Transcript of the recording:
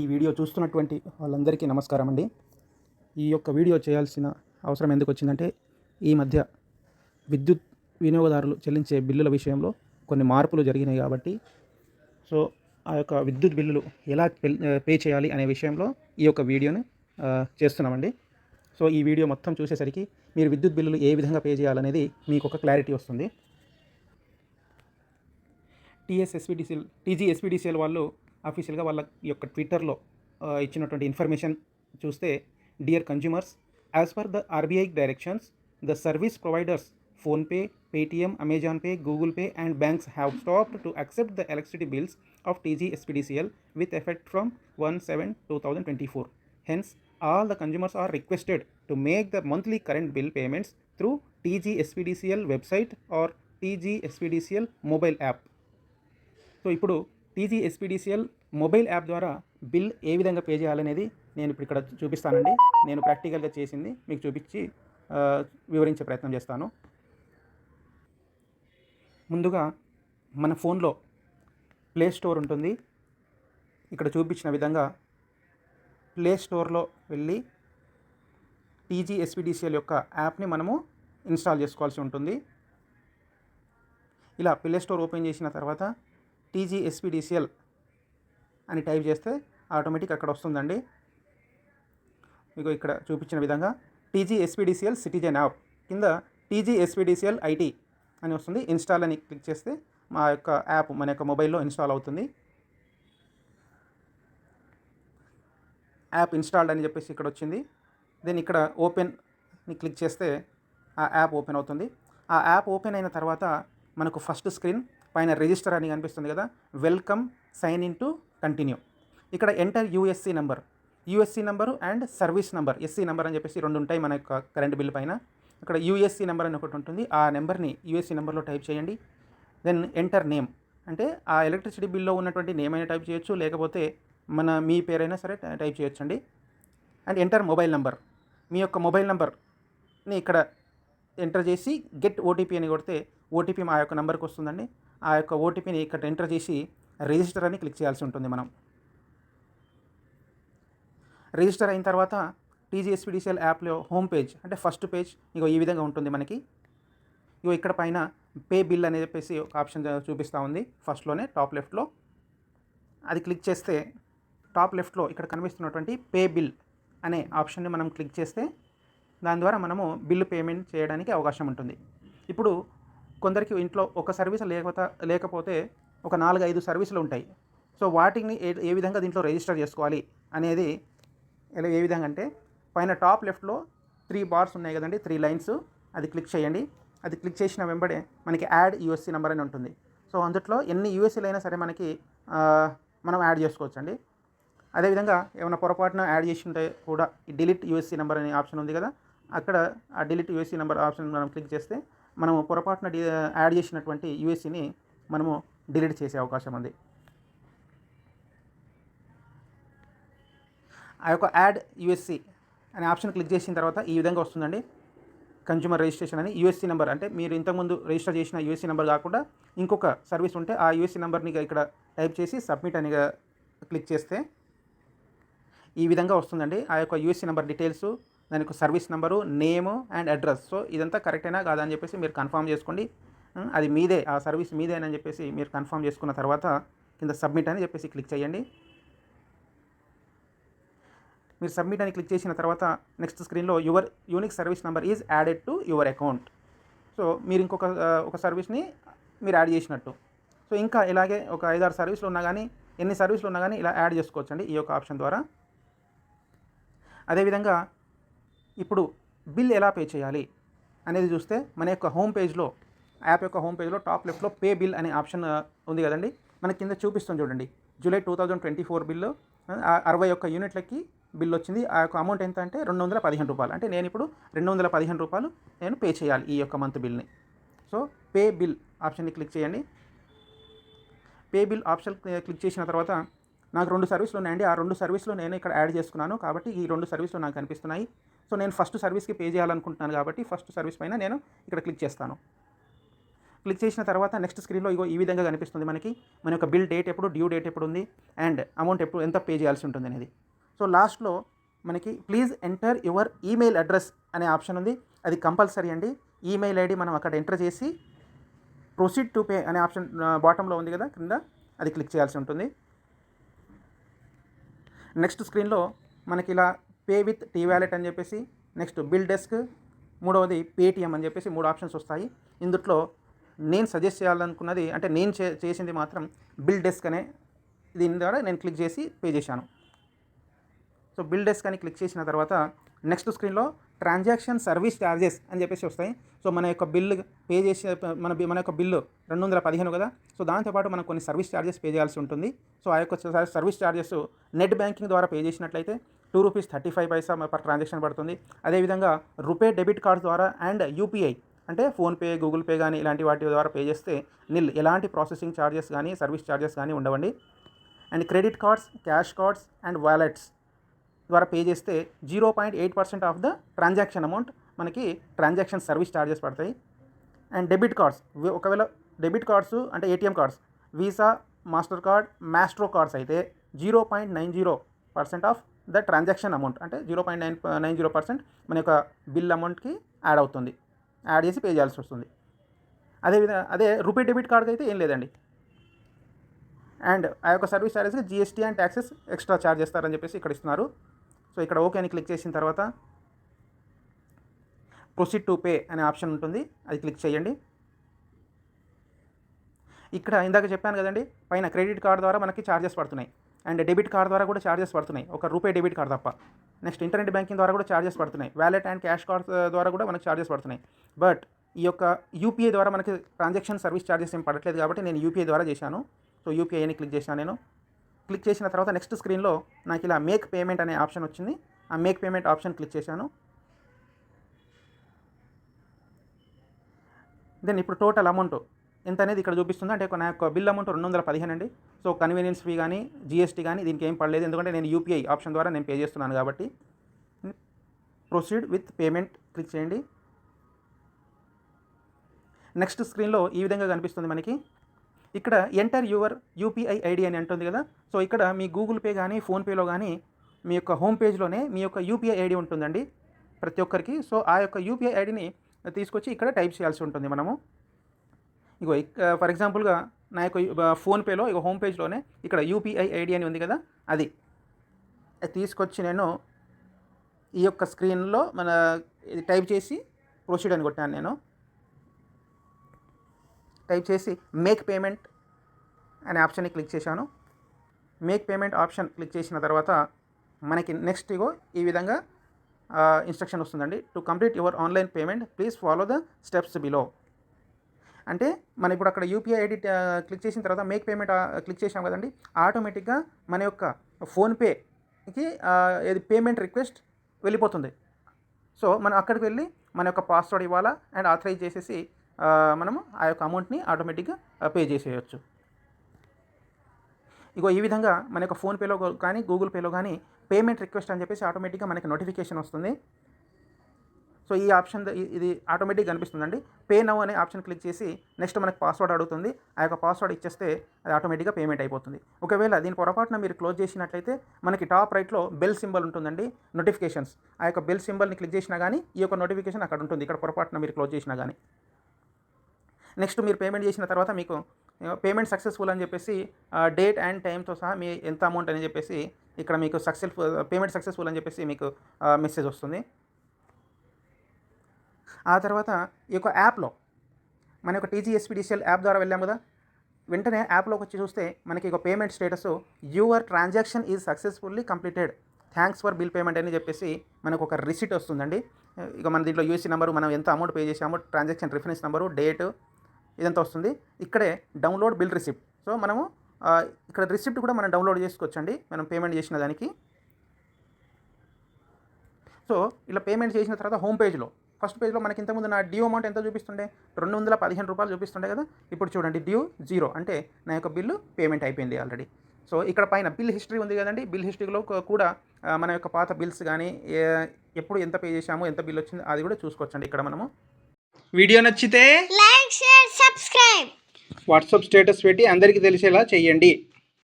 ఈ వీడియో చూస్తున్నటువంటి వాళ్ళందరికీ నమస్కారం అండి. ఈ యొక్క వీడియో చేయాల్సిన అవసరం ఎందుకు వచ్చిందంటే ఈ మధ్య విద్యుత్ వినియోగదారులు చెల్లించే బిల్లుల విషయంలో కొన్ని మార్పులు జరిగినాయి కాబట్టి సో ఆ యొక్క విద్యుత్ బిల్లులు ఎలా పే చేయాలి అనే విషయంలో ఈ యొక్క వీడియోని చేస్తున్నామండి. సో ఈ వీడియో మొత్తం చూసేసరికి మీరు విద్యుత్ బిల్లులు ఏ విధంగా పే చేయాలనేది మీకు ఒక క్లారిటీ వస్తుంది. టీఎస్ఎస్పీడీసీఎల్ టీజీఎస్బిడిసిఎల్ వాళ్ళు అఫీషియల్గా వాళ్ళ యొక్క ట్విట్టర్లో ఇచ్చినటువంటి ఇన్ఫర్మేషన్ చూస్తే dear consumers as per the RBI directions the service providers PhonePe Paytm Amazon Pay Google Pay and banks have stopped to accept the electricity bills of TGSPDCL with effect from one seven two thousand twenty four hence all are requested to make to monthly current bill payments through TG through website or TG TGSPDCL mobile app so ఇప్పుడు TGSPDCL mobile app ద్వారా bill ఏ విధంగా pay చేయాలనేది నేను ఇప్పుడు ఇక్కడ చూపిస్తానండి. నేను ప్రాక్టికల్గా చేసింది మీకు చూపించి వివరించే ప్రయత్నం చేస్తాను. ముందుగా మన ఫోన్లో ప్లే స్టోర్ ఉంటుంది. ఇక్కడ చూపించిన విధంగా ప్లే స్టోర్లో వెళ్ళి టీజీ ఎస్పీడీసీఎల్ యొక్క యాప్ని మనము ఇన్స్టాల్ చేసుకోవాల్సి ఉంటుంది. ఇలా ప్లే స్టోర్ ఓపెన్ చేసిన తర్వాత టీజీఎస్పీడీసీఎల్ అని టైప్ చేస్తే ఆటోమేటిక్ అక్కడ వస్తుందండి. మీకు ఇక్కడ చూపించిన విధంగా టీజీఎస్పీడీసీఎల్ సిటిజన్ యాప్. కింద టీజీఎస్పీడీసీఎల్ ఐటీ అని వస్తుంది. ఇన్స్టాల్ అని క్లిక్ చేస్తే మా యొక్క యాప్ మన యొక్క మొబైల్లో ఇన్స్టాల్ అవుతుంది. యాప్ ఇన్స్టాల్డ్ అని చెప్పేసి ఇక్కడ వచ్చింది. దెన్ ఇక్కడ ఓపెన్ని క్లిక్ చేస్తే ఆ యాప్ ఓపెన్ అవుతుంది. ఆ యాప్ ఓపెన్ అయిన తర్వాత మనకు ఫస్ట్ స్క్రీన్ పైన రిజిస్టర్ అని కనిపిస్తుంది కదా. Welcome sign in to continue ఇక్కడ enter USC number USC number and service number SC number అని చెప్పేసి రెండు ఉంటాయి మన యొక్క కరెంట్ బిల్ పైన. ఇక్కడ యూఎస్సి నెంబర్ అని ఒకటి ఉంటుంది. ఆ నెంబర్ని యూఎస్సి నెంబర్లో టైప్ చేయండి. దెన్ ఎంటర్ నేమ్ అంటే ఆ ఎలక్ట్రిసిటీ బిల్లో ఉన్నటువంటి నేమ్ అయినా టైప్ చేయొచ్చు. లేకపోతే మన మీ పేరైనా సరే టైప్ చేయొచ్చండి. అండ్ ఎంటర్ మొబైల్ నెంబర్ మీ యొక్క మొబైల్ నెంబర్ని ఇక్కడ ఎంటర్ చేసి గెట్ ఓటీపీ అని కొడితే ఓటీపీ మా యొక్క నెంబర్కి వస్తుందండి. ఆ యొక్క ఓటీపీని ఇక్కడ ఎంటర్ చేసి రిజిస్టర్ అని క్లిక్ చేయాల్సి ఉంటుంది మనం. రిజిస్టర్ అయిన తర్వాత టీజీఎస్పీడీసీఎల్ యాప్లో హోమ్ పేజ్ అంటే ఫస్ట్ పేజ్ ఇగో ఈ విధంగా ఉంటుంది మనకి. ఇగో ఇక్కడ పైన పే బిల్ అని చెప్పేసి ఒక ఆప్షన్ చూపిస్తూ ఉంది. ఫస్ట్లోనే టాప్ లెఫ్ట్లో. అది క్లిక్ చేస్తే టాప్ లెఫ్ట్లో ఇక్కడ కనిపిస్తున్నటువంటి పే బిల్ అనే ఆప్షన్ని మనం క్లిక్ చేస్తే దాని ద్వారా మనము బిల్లు పేమెంట్ చేయడానికి అవకాశం ఉంటుంది. ఇప్పుడు కొందరికి ఇంట్లో ఒక సర్వీస్ లేకపోతే లేకపోతే ఒక నాలుగు ఐదు సర్వీసులు ఉంటాయి. సో వాటిని ఏ ఏ విధంగా దీంట్లో రిజిస్టర్ చేసుకోవాలి అనేది ఎలా ఏ విధంగా అంటే పైన టాప్ లెఫ్ట్లో త్రీ బార్స్ ఉన్నాయి కదండి త్రీ లైన్స్ అది క్లిక్ చేయండి. అది క్లిక్ చేసిన వెంబడే మనకి యాడ్ యూఎస్సీ నెంబర్ అని ఉంటుంది. సో అందుట్లో ఎన్ని యూఎస్సీలు అయినా సరే మనకి మనం యాడ్ చేసుకోవచ్చు అండి అదేవిధంగా ఏమైనా పొరపాటున యాడ్ చేసి ఉంటే కూడా ఈ డిలీట్ యూఎస్సీ నెంబర్ అనే ఆప్షన్ ఉంది కదా అక్కడ ఆ డిలీట్ యూఎస్సీ నెంబర్ ఆప్షన్ మనం క్లిక్ చేస్తే మనము పొరపాటున డి- యాడ్ చేసినటువంటి యూఎస్సీని మనము డిలీట్ చేసే అవకాశం ఉంది. ఆ యొక్క యాడ్ యూఎస్సీ అనే ఆప్షన్ క్లిక్ చేసిన తర్వాత ఈ విధంగా వస్తుందండి. కన్జ్యూమర్ రిజిస్ట్రేషన్ అని యూఎస్సీ నెంబర్ అంటే మీరు ఇంతకుముందు రిజిస్టర్ చేసిన యూఎస్సీ నెంబర్ కాకుండా ఇంకొక సర్వీస్ ఉంటే ఆ యూఎస్సీ నెంబర్ని ఇక్కడ టైప్ చేసి సబ్మిట్ అని క్లిక్ చేస్తే ఈ విధంగా వస్తుందండి. ఆ యొక్క యూఎస్సీ నెంబర్ డీటెయిల్స్ దానికి service number name and address. So ఇదంతా కరెక్టేనా కాదా అని చెప్పేసి మీరు కన్ఫర్మ్ చేసుకోండి. అది మీదే ఆ సర్వీస్ మీదేనని చెప్పేసి మీరు కన్ఫర్మ్ చేసుకున్న తర్వాత కింద సబ్మిట్ అని చెప్పేసి క్లిక్ చేయండి. మీరు సబ్మిట్ అని క్లిక్ చేసిన తర్వాత నెక్స్ట్ స్క్రీన్లో your unique service number is added to your account. So మీరు ఇంకొక ఒక సర్వీస్ని మీరు యాడ్ చేసినట్టు. సో ఇంకా ఇలాగే ఒక ఐదారు సర్వీసులు ఉన్నా కానీ ఎన్ని సర్వీసులు ఉన్నా కానీ ఇలా యాడ్ చేసుకోవచ్చండి ఈ యొక్క ఆప్షన్ ద్వారా. అదేవిధంగా ఇప్పుడు బిల్ ఎలా పే చేయాలి అనేది చూస్తే మన యొక్క హోమ్ పేజ్లో యాప్ యొక్క హోమ్ పేజ్లో టాప్ లెఫ్ట్లో పే బిల్ అనే ఆప్షన్ ఉంది కదండి. మన కింద చూపిస్తుంది చూడండి. July two thousand twenty four bill అరవై ఒక్క యూనిట్లకి బిల్ వచ్చింది. ఆ యొక్క అమౌంట్ ఎంత అంటే రెండు వందల పదిహేను రూపాయలు. అంటే నేను ఇప్పుడు రెండు వందల పదిహేను రూపాయలు నేను పే చేయాలి ఈ యొక్క మంత్ బిల్ని. సో పే బిల్ ఆప్షన్ని క్లిక్ చేయండి. పే బిల్ ఆప్షన్ క్లిక్ చేసిన తర్వాత నాకు రెండు సర్వీసులు ఉన్నాయండి. ఆ రెండు సర్వీసులు నేను ఇక్కడ యాడ్ చేసుకున్నాను కాబట్టి ఈ రెండు సర్వీసులు నాకు కనిపిస్తున్నాయి. సో నేను ఫస్ట్ సర్వీస్కి పే చేయాలనుకుంటున్నాను కాబట్టి ఫస్ట్ సర్వీస్ పైన నేను ఇక్కడ క్లిక్ చేస్తాను. క్లిక్ చేసిన తర్వాత నెక్స్ట్ స్క్రీన్లో ఇగో ఈ విధంగా కనిపిస్తుంది మనకి. మన యొక్క బిల్ డేట్ ఎప్పుడు డ్యూ డేట్ ఎప్పుడు ఉంది అండ్ అమౌంట్ ఎప్పుడు ఎంత పే చేయాల్సి ఉంటుంది అనేది. సో లాస్ట్లో మనకి please enter your email address అనే ఆప్షన్ ఉంది. అది కంపల్సరీ అండి. ఈమెయిల్ ఐడి మనం అక్కడ ఎంటర్ చేసి ప్రొసీడ్ టు పే అనే ఆప్షన్ బాటంలో ఉంది కదా క్రింద అది క్లిక్ చేయాల్సి ఉంటుంది. నెక్స్ట్ స్క్రీన్లో మనకి ఇలా పే విత్ టీ వ్యాలెట్ అని చెప్పేసి నెక్స్ట్ బిల్ డెస్క్ మూడవది పేటిఎం అని చెప్పేసి మూడు ఆప్షన్స్ వస్తాయి. ఇందుట్లో నేను సజెస్ట్ చేయాలనుకున్నది అంటే నేను చే చేసింది మాత్రం బిల్ డెస్క్ అనే దీని ద్వారా నేను క్లిక్ చేసి పే చేశాను. సో బిల్ డెస్క్ అని క్లిక్ చేసిన తర్వాత నెక్స్ట్ స్క్రీన్లో ట్రాన్సాక్షన్ సర్వీస్ ఛార్జెస్ అని చెప్పేసి వస్తాయి. సో మన యొక్క బిల్లు పే చేసే మన మన యొక్క బిల్లు రెండు వందల పదిహేను కదా? సో దాంతోపాటు మనం కొన్ని సర్వీస్ ఛార్జెస్ పే చేయాల్సి ఉంటుంది. సో ఆ యొక్క సర్వీస్ ఛార్జెస్ నెట్ బ్యాంకింగ్ ద్వారా పే చేసినట్లయితే two rupees thirty five paisa per transaction పడుతుంది. అదేవిధంగా రూపే డెబిట్ కార్డ్ ద్వారా అండ్ యూపీఐ అంటే ఫోన్పే గూగుల్ పే కానీ ఇలాంటి వాటి ద్వారా పే చేస్తే నిల్ ఎలాంటి ప్రాసెసింగ్ ఛార్జెస్ కానీ సర్వీస్ ఛార్జెస్ కానీ ఉండవండి. And credit cards cash cards and wallets ద్వారా పే చేస్తే zero point eight percent of the transaction amount మనకి ట్రాన్సాక్షన్ సర్వీస్ ఛార్జెస్ పడతాయి. అండ్ డెబిట్ కార్డ్స్ ఒకవేళ డెబిట్ కార్డ్స్ అంటే ATM cards Visa Mastercard Maestro cards అయితే zero point nine zero percent of the transaction amount అంటే zero point nine nine zero percent మన యొక్క bill అమౌంట్కి add అవుతుంది. Add చేసి పే చేయాల్సి వస్తుంది. అదేవిధంగా అదే రూపీ డెబిట్ కార్డ్కి అయితే ఏం లేదండి. అండ్ ఆ యొక్క service ఛార్జెస్కి GST and taxes extra charge చేస్తారని చెప్పేసి ఇక్కడ ఇస్తున్నారు. సో ఇక్కడ ఓకే అని క్లిక్ చేసిన తర్వాత ప్రొసీడ్ టు పే అనే ఆప్షన్ ఉంటుంది. అది క్లిక్ చేయండి. ఇక్కడ ఇందాక చెప్పాను కదండి పైన క్రెడిట్ కార్డ్ ద్వారా మనకి ఛార్జెస్ పడుతున్నాయి. అండ్ డెబిట్ కార్డ్ ద్వారా కూడా ఛార్జెస్ పడుతున్నాయి. ఒక రూపే డెబిట్ కార్డ్ తప్ప. నెక్స్ట్ ఇంటర్నెట్ బ్యాంకింగ్ ద్వారా కూడా ఛార్జెస్ పడుతున్నాయి. వ్యాలెట్ అండ్ క్యాష్ కార్డ్ ద్వారా కూడా మనకు ఛార్జెస్ పడుతున్నాయి. బట్ ఈ యొక్క యూపీఐ ద్వారా మనకి ట్రాన్సాక్షన్ సర్వీస్ ఛార్జెస్ ఏం పడట్లేదు కాబట్టి నేను యూపీఐ ద్వారా చేశాను. సో యూపీఐని క్లిక్ చేశాను నేను. క్లిక్ చేసిన తర్వాత నెక్స్ట్ స్క్రీన్లో నాకు ఇలా మేక్ పేమెంట్ అనే ఆప్షన్ వచ్చింది. ఆ మేక్ పేమెంట్ ఆప్షన్ క్లిక్ చేశాను. దెన్ ఇప్పుడు టోటల్ అమౌంట్ ఎంత అనేది ఇక్కడ చూపిస్తుంది. అంటే నా యొక్క బిల్ అమౌంట్ రెండు వందల పదిహేను అండి. సో కన్వీనియన్స్ ఫీ కానీ జిఎస్టీ కానీ దీనికి ఏం పడలేదు. ఎందుకంటే నేను యూపీఐ ఆప్షన్ ద్వారా నేను పే చేస్తున్నాను కాబట్టి. ప్రొసీడ్ విత్ పేమెంట్ క్లిక్ చేయండి. నెక్స్ట్ స్క్రీన్లో ఈ విధంగా కనిపిస్తుంది మనకి. ఇక్కడ ఎంటర్ యువర్ యూపీఐ ఐడి అని అంటుంది కదా. సో ఇక్కడ మీ గూగుల్ పే కానీ ఫోన్పేలో కానీ మీ యొక్క హోమ్ పేజ్లోనే మీ యొక్క యూపీఐ ఐడి ఉంటుందండి ప్రతి ఒక్కరికి. సో ఆ యొక్క యూపీఐ ఐడిని తీసుకొచ్చి ఇక్కడ టైప్ చేయాల్సి ఉంటుంది మనము. ఇగో ఫర్ ఎగ్జాంపుల్గా నా యొక్క ఫోన్పేలో ఇక హోమ్ పేజ్లోనే ఇక్కడ యూపీఐ ఐడి అని ఉంది కదా అది. అది తీసుకొచ్చి నేను ఈ యొక్క స్క్రీన్లో మన ఇది టైప్ చేసి ప్రొసీడ్ అని కొట్టాను నేను. టైప్ చేసి మేక్ పేమెంట్ అనే ఆప్షన్ని క్లిక్ చేశాను. మేక్ పేమెంట్ ఆప్షన్ క్లిక్ చేసిన తర్వాత మనకి నెక్స్ట్ ఇగో ఈ విధంగా ఇన్స్ట్రక్షన్ వస్తుందండి. To complete your online payment please follow the steps below. అంటే మనం ఇప్పుడు అక్కడ యూపీఐ ఐడి క్లిక్ చేసిన తర్వాత మేక్ పేమెంట్ క్లిక్ చేసాం కదండి. ఆటోమేటిక్గా మన యొక్క ఫోన్పేకి ఇది పేమెంట్ రిక్వెస్ట్ వెళ్ళిపోతుంది. సో మనం అక్కడికి వెళ్ళి మన యొక్క పాస్వర్డ్ ఇవ్వాలా అండ్ ఆథరైజ్ చేసేసి మనము ఆ యొక్క అమౌంట్ని ఆటోమేటిక్గా పే చేసేయచ్చు. ఇగో ఈ విధంగా మన యొక్క ఫోన్పేలో కానీ గూగుల్ పేలో కానీ పేమెంట్ రిక్వెస్ట్ అని చెప్పేసి ఆటోమేటిక్గా మనకి నోటిఫికేషన్ వస్తుంది. సో ఈ ఆప్షన్ ఇది ఆటోమేటిక్గా కనిపిస్తుందండి. పే నవ్ అనే ఆప్షన్ క్లిక్ చేసి నెక్స్ట్ మనకు పాస్వర్డ్ అడుగుతుంది. ఆ యొక్క పాస్వర్డ్ ఇచ్చేస్తే అది ఆటోమేటిక్గా పేమెంట్ అయిపోతుంది. ఒకవేళ దీని పొరపాటున మీరు క్లోజ్ చేసినట్లయితే మనకి టాప్ రైట్లో బెల్ సింబల్ ఉంటుందండి నోటిఫికేషన్స్. ఆ యొక్క బెల్ సింబల్ని క్లిక్ చేసినా కానీ ఈ యొక్క నోటిఫికేషన్ అక్కడ ఉంటుంది ఇక్కడ పొరపాటున మీరు క్లోజ్ చేసినా కానీ నెక్స్ట్ మీరు పేమెంట్ చేసిన తర్వాత మీకు పేమెంట్ సక్సెస్ఫుల్ అని చెప్పేసి డేట్ అండ్ టైంతో సహా మీ ఎంత అమౌంట్ అని చెప్పేసి ఇక్కడ మీకు సక్సెస్ఫుల్ పేమెంట్ సక్సెస్ఫుల్ అని చెప్పేసి మీకు మెసేజ్ వస్తుంది. ఆ తర్వాత ఈ యొక్క యాప్లో మన యొక్క టీజీఎస్పీడీసీఎల్ యాప్ ద్వారా వెళ్ళాము కదా వెంటనే యాప్లోకి వచ్చి చూస్తే మనకి ఒక payment status your transaction is successfully completed thanks for bill payment అని చెప్పేసి మనకు ఒక రిసిట్ వస్తుందండి. ఇక మన దీంట్లో యూసీ నెంబరు మనం ఎంత అమౌంట్ పే చేసామో ట్రాన్సాక్షన్ రిఫరెన్స్ నెంబరు డేటు ఇదంతా వస్తుంది. ఇక్కడే డౌన్లోడ్ బిల్ రిసిప్ట్. సో మనము ఇక్కడ రిసిప్ట్ కూడా మనం డౌన్లోడ్ చేసుకోవచ్చండి. మనం పేమెంట్ చేసిన దానికి. సో ఇలా పేమెంట్ చేసిన తర్వాత హోమ్ పేజ్లో. ఫస్ట్ పేజ్లో మనకి ఇంతకుముందు నా డ్యూ అమౌంట్ ఎంత చూపిస్తుండే? రెండు వందల పదిహేను రూపాయలు చూపిస్తుండే కదా? ఇప్పుడు చూడండి డ్యూ జీరో. అంటే నా యొక్క బిల్లు పేమెంట్ అయిపోయింది ఆల్రెడీ. సో ఇక్కడ పైన బిల్ హిస్టరీ ఉంది కదండి. బిల్ హిస్టరీలో కూడా మన యొక్క పాత బిల్స్ కానీ ఎప్పుడు ఎంత పే చేశామో ఎంత బిల్ వచ్చిందో అది కూడా చూసుకోవచ్చండి. ఇక్కడ మనము వీడియో నచ్చితే like share subscribe. WhatsApp status పెట్టి అందరికీ తెలిసేలా చేయండి.